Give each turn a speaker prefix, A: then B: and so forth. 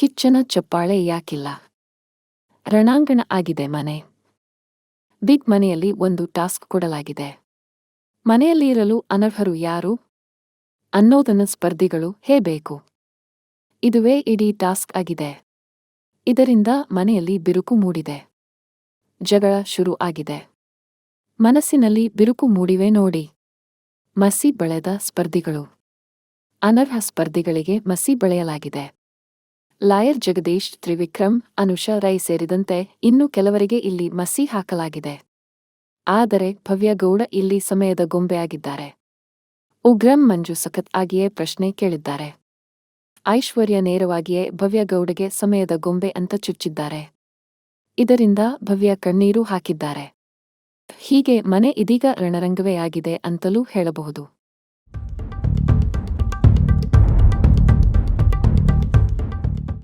A: ಹೆಚ್ಚಿನ ಚಪ್ಪಾಳೆ ಯಾಕಿಲ್ಲ. ರಣಾಂಗಣ ಆಗಿದೆ ಮನೆ. ಬಿಗ್ ಮನೆಯಲ್ಲಿ ಒಂದು ಟಾಸ್ಕ್ ಕೊಡಲಾಗಿದೆ. ಮನೆಯಲ್ಲಿ ಇರಲು ಅನರ್ಹರು ಯಾರು? ಅನ್ನೋದನ್ನು ಸ್ಪರ್ಧಿಗಳು ಹೇಬೇಕು. ಇದುವೇ ಇಡೀ ಟಾಸ್ಕ್ ಆಗಿದೆ. ಇದರಿಂದ ಮನೆಯಲ್ಲಿ ಬಿರುಕು ಮೂಡಿದೆ. ಜಗಳ ಶುರು ಆಗಿದೆ. ಮನಸ್ಸಿನಲ್ಲಿ ಬಿರುಕು ಮೂಡಿವೆ ನೋಡಿ. ಮಸಿ ಬೆಳೆದ ಸ್ಪರ್ಧಿಗಳು. ಅನರ್ಹ ಸ್ಪರ್ಧಿಗಳಿಗೆ ಮಸಿ ಬೆಳೆಯಲಾಗಿದೆ. ಲಾಯರ್ ಜಗದೀಶ್ ತ್ರಿವಿಕ್ರಮ್, ಅನುಷಾ ರೈ ಸೇರಿದಂತೆ ಇನ್ನು ಕೆಲವರಿಗೆ ಇಲ್ಲಿ ಮಸಿ ಹಾಕಲಾಗಿದೆ. ಆದರೆ ಭವ್ಯಗೌಡ ಇಲ್ಲಿ ಸಮಯದ ಗೊಂಬೆಯಾಗಿದ್ದಾರೆ. ಉಗ್ರಂ ಮಂಜು ಸಖತ್ ಆಗಿಯೇ ಪ್ರಶ್ನೆ ಕೇಳಿದ್ದಾರೆ. ಐಶ್ವರ್ಯ ನೇರವಾಗಿಯೇ ಭವ್ಯಗೌಡಗೆ ಸಮಯದ ಗೊಂಬೆ ಅಂತ ಚುಚ್ಚಿದ್ದಾರೆ. ಇದರಿಂದ ಭವ್ಯ ಕಣ್ಣೀರು ಹಾಕಿದ್ದಾರೆ. ಹೀಗೆ ಮನೆ ಇದೀಗ ರಣರಂಗವೇ ಆಗಿದೆ ಅಂತಲೂ ಹೇಳಬಹುದು.